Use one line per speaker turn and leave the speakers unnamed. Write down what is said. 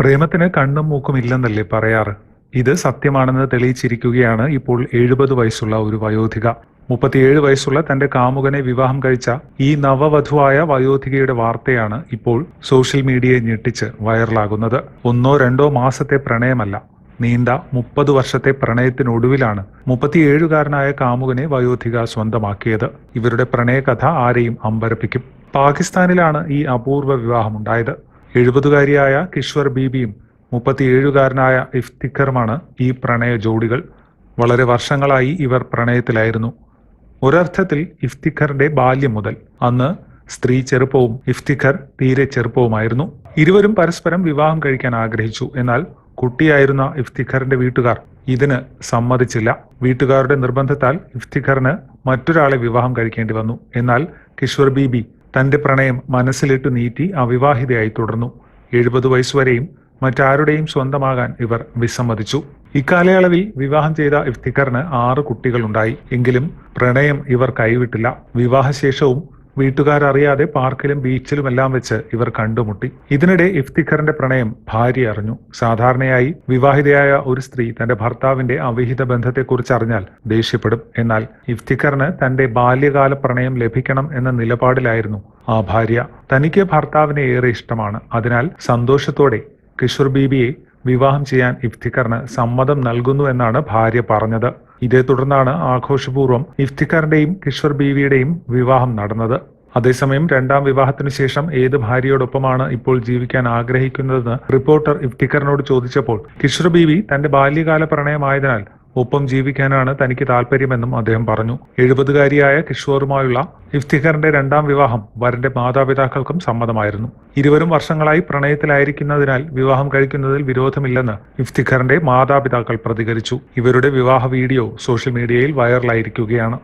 പ്രേമത്തിന് കണ്ണും മൂക്കും ഇല്ലെന്നല്ലേ പറയാറ്. ഇത് സത്യമാണെന്ന് തെളിയിച്ചിരിക്കുകയാണ് ഇപ്പോൾ എഴുപത് വയസ്സുള്ള ഒരു വയോധിക. മുപ്പത്തിയേഴ് വയസ്സുള്ള തന്റെ കാമുകനെ വിവാഹം കഴിച്ച ഈ നവവധുവായ വയോധികയുടെ വാർത്തയാണ് ഇപ്പോൾ സോഷ്യൽ മീഡിയയെ ഞെട്ടിച്ച് വൈറലാകുന്നത്. ഒന്നോ രണ്ടോ മാസത്തെ പ്രണയമല്ല നീണ്ട മുപ്പത് വർഷത്തെ പ്രണയത്തിനൊടുവിലാണ് മുപ്പത്തിയേഴുകാരനായ കാമുകനെ വയോധിക സ്വന്തമാക്കിയത്. ഇവരുടെ പ്രണയകഥ ആരെയും അമ്പരപ്പിക്കും. പാകിസ്ഥാനിലാണ് ഈ അപൂർവ വിവാഹമുണ്ടായത്. എഴുപതുകാരിയായ കിഷ്വർ ബീബിയും മുപ്പത്തിയേഴുകാരനായ ഇഫ്തിഖറുമാണ് ഈ പ്രണയ ജോഡികൾ. വളരെ വർഷങ്ങളായി ഇവർ പ്രണയത്തിലായിരുന്നു. ഒരർത്ഥത്തിൽ ഇഫ്തിഖറിന്റെ ബാല്യം മുതൽ അന്ന് സ്ത്രീ ചെറുപ്പവും ഇഫ്തിഖർ തീരെ ചെറുപ്പവുമായിരുന്നു. ഇരുവരും പരസ്പരം വിവാഹം കഴിക്കാൻ ആഗ്രഹിച്ചു. എന്നാൽ കുട്ടിയായിരുന്ന ഇഫ്തിഖറിന്റെ വീട്ടുകാർ ഇതിന് സമ്മതിച്ചില്ല. വീട്ടുകാരുടെ നിർബന്ധത്താൽ ഇഫ്തിഖറിന് മറ്റൊരാളെ വിവാഹം കഴിക്കേണ്ടി വന്നു. എന്നാൽ കിഷോർ ബീബി തന്റെ പ്രണയം മനസ്സിലിട്ട് നീറ്റി അവിവാഹിതയായി തുടർന്നു. എഴുപത് വയസ്സുവരെയും മറ്റാരുടെയും സ്വന്തമാകാൻ ഇവർ വിസമ്മതിച്ചു. ഇക്കാലയളവിൽ വിവാഹം ചെയ്ത ഇഫ്തിക്കറിന് ആറ് കുട്ടികളുണ്ടായി. എങ്കിലും പ്രണയം ഇവർ കൈവിട്ടില്ല. വിവാഹശേഷവും വീട്ടുകാരറിയാതെ പാർക്കിലും ബീച്ചിലും എല്ലാം വെച്ച് ഇവർ കണ്ടുമുട്ടി. ഇതിനിടെ ഇഫ്തിഖറിന്റെ പ്രണയം ഭാര്യ അറിഞ്ഞു. സാധാരണയായി വിവാഹിതയായ ഒരു സ്ത്രീ തന്റെ ഭർത്താവിന്റെ അവിഹിത ബന്ധത്തെക്കുറിച്ച് അറിഞ്ഞാൽ ദേഷ്യപ്പെടും. എന്നാൽ ഇഫ്തിഖറിന് തന്റെ ബാല്യകാല പ്രണയം ലഭിക്കണം എന്ന നിലപാടിലായിരുന്നു ആ ഭാര്യ. തനിക്ക് ഭർത്താവിനെ ഏറെ ഇഷ്ടമാണ്. അതിനാൽ സന്തോഷത്തോടെ കിഷോർ ബീബിയെ വിവാഹം ചെയ്യാൻ ഇഫ്തിഖറിന് സമ്മതം നൽകുന്നു എന്നാണ് ഭാര്യ പറഞ്ഞത്. ഇതേ തുടർന്നാണ് ആഘോഷപൂർവം ഇഫ്തിഖറിന്റെയും കിഷോർ ബീവിയുടെയും വിവാഹം നടന്നത്. അതേസമയം രണ്ടാം വിവാഹത്തിനു ശേഷം ഏത് ഭാര്യയോടൊപ്പമാണ് ഇപ്പോൾ ജീവിക്കാൻ ആഗ്രഹിക്കുന്നതെന്ന് റിപ്പോർട്ടർ ഇഫ്തിഖറിനോട് ചോദിച്ചപ്പോൾ കിഷോർ ബീവി തന്റെ ബാല്യകാല പ്രണയമായതിനാൽ ഒപ്പം ജീവിക്കാനാണ് തനിക്ക് താല്പര്യമെന്നും അദ്ദേഹം പറഞ്ഞു. എഴുപതുകാരിയായ കിഷോറുമായുള്ള ഇഫ്തിഖറിന്റെ രണ്ടാം വിവാഹം വരന്റെ മാതാപിതാക്കൾക്കും സമ്മതമായിരുന്നു. ഇരുവരും വർഷങ്ങളായി പ്രണയത്തിലായിരിക്കുന്നതിനാൽ വിവാഹം കഴിക്കുന്നതിൽ വിരോധമില്ലെന്ന് ഇഫ്തിഖറിന്റെ മാതാപിതാക്കൾ പ്രതികരിച്ചു. ഇവരുടെ വിവാഹ വീഡിയോ സോഷ്യൽ മീഡിയയിൽ വൈറലായിരിക്കുകയാണ്.